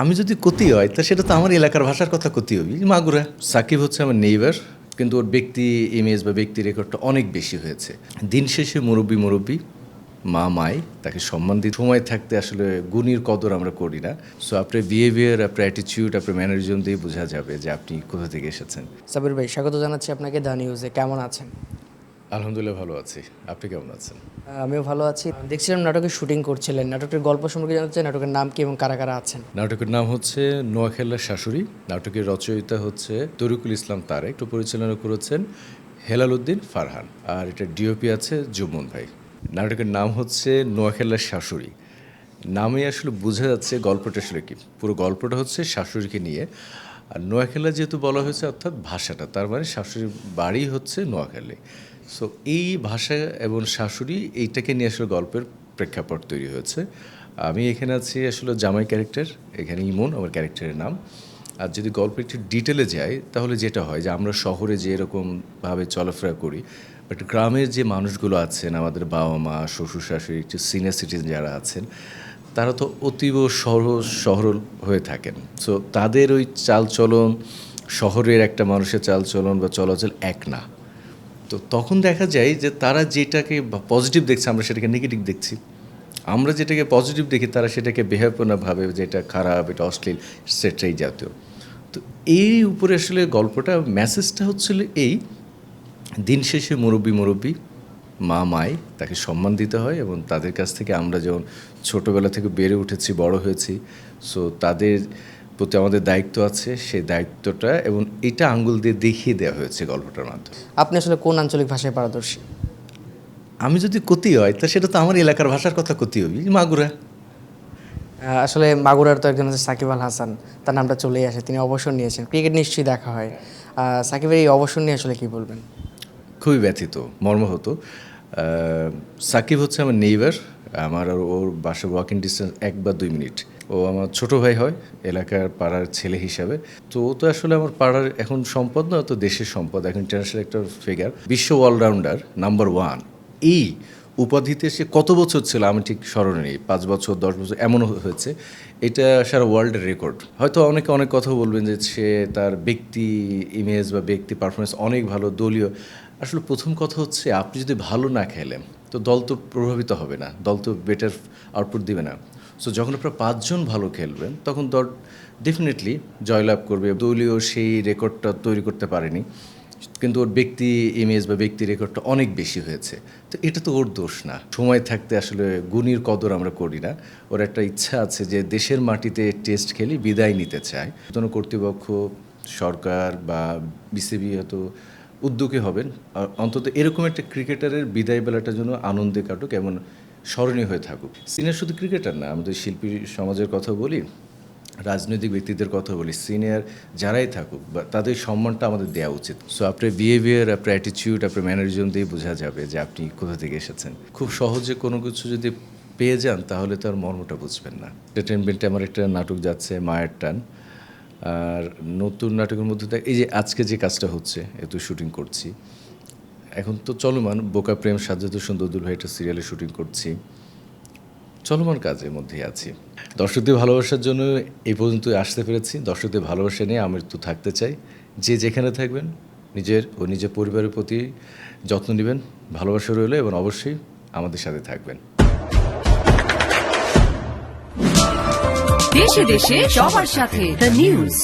আমি যদি কতি হয়, তা সেটা তো আমার এলাকার ভাষার কথা কতি হবি। মাগুরা, সাকিব হচ্ছে আমার নেইবার কিন্তু ওর ব্যক্তি ইমেজ বা ব্যক্তি রেকর্ডটা অনেক বেশি হয়েছে। দিন শেষে মুরব্বী মুরব্বী, মা, মাই, তাকে সম্মান দিতে সময় থাকতে আসলে গুণীর কদর আমরা করি না। সো আপনার বিহেভিয়ার আপনার অ্যাটিটিউড আপনার ম্যানারিজম দিয়ে বোঝা যাবে যে আপনি কোথা থেকে এসেছেন। সাবির ভাই, স্বাগত জানাচ্ছি আপনাকে দ্য নিউজে কেমন আছেন? আলহামদুলিল্লাহ ভালো আছি। আপনি কেমন আছেন? আমিও ভালো আছি। দেখছিলাম নাটকের শুটিং করছিলেন। নাটকের গল্প সম্পর্কে জানতে চাই নাটকের নাম কি এবং কারা কারা আছেন? নাটকের নাম হচ্ছে নোয়াখেল্লার শাশুড়ি নাটকের রচয়িতা হচ্ছে তরিকুল ইসলাম তারেক একটু পরিচালনা করেছেন হেলাল উদ্দিন ফারহান আর এটা ডিওপি আছে জুমন ভাই। নাটকের নাম হচ্ছে নোয়াখেল্লার শাশুড়ি। নামে আসলে বোঝা যাচ্ছে গল্পটা আসলে কি। পুরো গল্পটা হচ্ছে শাশুড়িকে নিয়ে। আর নোয়াখেলা যেহেতু বলা হয়েছে অর্থাৎ ভাষাটা তার মানে শাশুড়ির বাড়ি হচ্ছে নোয়াখালী। সো এই ভাষা এবং শাশুড়ি এইটাকে নিয়ে আসলে গল্পের প্রেক্ষাপট তৈরি হয়েছে। আমি এখানে আছি আসলে জামাই ক্যারেক্টার, এখানে ইমন, আমার ক্যারেক্টারের নাম। আর যদি গল্প একটু ডিটেলে যাই, তাহলে যেটা হয় যে আমরা শহরে যে এরকমভাবে চলাফেরা করি, বাট গ্রামের যে মানুষগুলো আছেন, আমাদের বাবা মা, শ্বশুর শাশুড়ি, একটু সিনিয়র সিটিজেন যারা আছেন, তারা তো অতীব সহজ সরল হয়ে থাকেন। সো তাদের ওই চালচলন, শহরের একটা মানুষের চালচলন বা চলাচল এক না। তো তখন দেখা যায় যে তারা যেটাকে পজিটিভ দেখছে, আমরা সেটাকে নেগেটিভ দেখছি। আমরা যেটাকে পজিটিভ দেখি, তারা সেটাকে বেহাপনা ভাবে যে এটা খারাপ, এটা অশ্লীল, সেটাই জাতীয়। তো এই উপরে আসলে গল্পটা মেসেজটা হচ্ছিল এই, দিন শেষে মুরব্বী মুরব্বী, মা, মাই, তাকে সম্মান দিতে হয় এবং তাদের কাছ থেকে আমরা যেমন ছোটোবেলা থেকে বেড়ে উঠেছি, বড় হয়েছি সো তাদের প্রতি আমাদের দায়িত্ব আছে সেই দায়িত্বটা এবং এটা আঙ্গুল দিয়ে দেখিয়ে দেওয়া হয়েছে গল্পটার মাধ্যমে। আপনি আসলে কোন আঞ্চলিক ভাষায় পারদর্শী? আমি যদি কতি হয় তা সেটা তো আমার এলাকার ভাষার কথা কতি হবি মাগুরা। আসলে মাগুরার তো একজন আছে সাকিব আল হাসান তার নামটা চলেই আসে তিনি অবসর নিয়েছেন ক্রিকেট নিশ্চয়ই দেখা হয়। সাকিবের এই অবসর নিয়ে আসলে কি বলবেন? খুবই ব্যথিত মর্মাহত। সাকিব হচ্ছে আমার নেইবার আমার আর ওর বাসার ওয়াকিং ডিস্টেন্স এক বা দুই মিনিট ও আমার ছোট ভাই হয়, এলাকার পাড়ার ছেলে হিসাবে। তো ও তো আসলে আমার পাড়ার এখন সম্পদ না তো দেশের সম্পদ, এখন ইন্টারন্যাশনাল একটা ফিগার বিশ্ব অলরাউন্ডার নাম্বার ওয়ান এই উপাধিতে সে কত বছর ছিল আমি ঠিক স্মরণে নেই, পাঁচ বছর, দশ বছর, এমনও হয়েছে। এটা সারা ওয়ার্ল্ডের রেকর্ড হয়তো অনেকে অনেক কথা বলবেন যে সে তার ব্যক্তি ইমেজ বা ব্যক্তি পারফরমেন্স অনেক ভালো, দলীয়। আসলে প্রথম কথা হচ্ছে, আপনি যদি ভালো না খেলেন, তো দল তো প্রভাবিত হবে না, দল তো বেটার আউটপুট দিবে না। সো যখন আপনারা পাঁচজন ভালো খেলবেন, তখন দল ডেফিনেটলি জয়লাভ করবে। দলীয় সেই রেকর্ডটা তৈরি করতে পারেনি। কিন্তু ওর ব্যক্তি ইমেজ বা ব্যক্তি রেকর্ডটা অনেক বেশি হয়েছে। তো এটা তো ওর দোষ না। সময় থাকতে আসলে গুণীর কদর আমরা করি না। ওর একটা ইচ্ছা আছে যে দেশের মাটিতে টেস্ট খেলি বিদায় নিতে চায়। নতুন কর্তৃপক্ষ, সরকার বা বিসিবি হয়তো উদ্যোগী হবেন। অন্তত এরকম একটা ক্রিকেটারের বিদায় বেলাটা যেন আনন্দে কাটুক, এমন স্মরণীয় হয়ে থাকুক। সিনিয়র শুধু ক্রিকেটার না, আমাদের শিল্পী সমাজের কথা বলি, রাজনৈতিক ব্যক্তিদের কথা বলি সিনিয়র যারাই থাকুক, বা তাদের সম্মানটা আমাদের দেওয়া উচিত। সো আপনার বিহেভিয়ার আপনার অ্যাটিটিউড আপনার ম্যানারিজম দিয়ে বোঝা যাবে যে আপনি কোথা থেকে এসেছেন। খুব সহজে কোনো কিছু যদি পেয়ে যান, তাহলে তার মর্মটা বুঝবেন না। এন্টারটেনমেন্টে আমার একটা নাটক যাচ্ছে, মায়ের টান। আর নতুন নাটকের মধ্যে এই যে আজকে যে কাজটা হচ্ছে, এত শুটিং করছি এখন তো চলমান বোকা প্রেম সাজ্জাদ সুন্দর দুল ভাই একটা সিরিয়ালে শুটিং করছি। চলমান কাজের মধ্যেই আছি। দর্শকদের ভালোবাসার জন্য এই পর্যন্ত আসতে পেরেছি। দর্শকদের ভালোবাসা নিয়ে আমি তো থাকতে চাই। যে যেখানে থাকবেন, নিজের ও নিজের পরিবারের প্রতি যত্ন নেবেন, ভালোবাসা রইল এবং অবশ্যই আমাদের সাথে থাকবেন। দেশে দেশে সবার সাথে দ্য নিউজ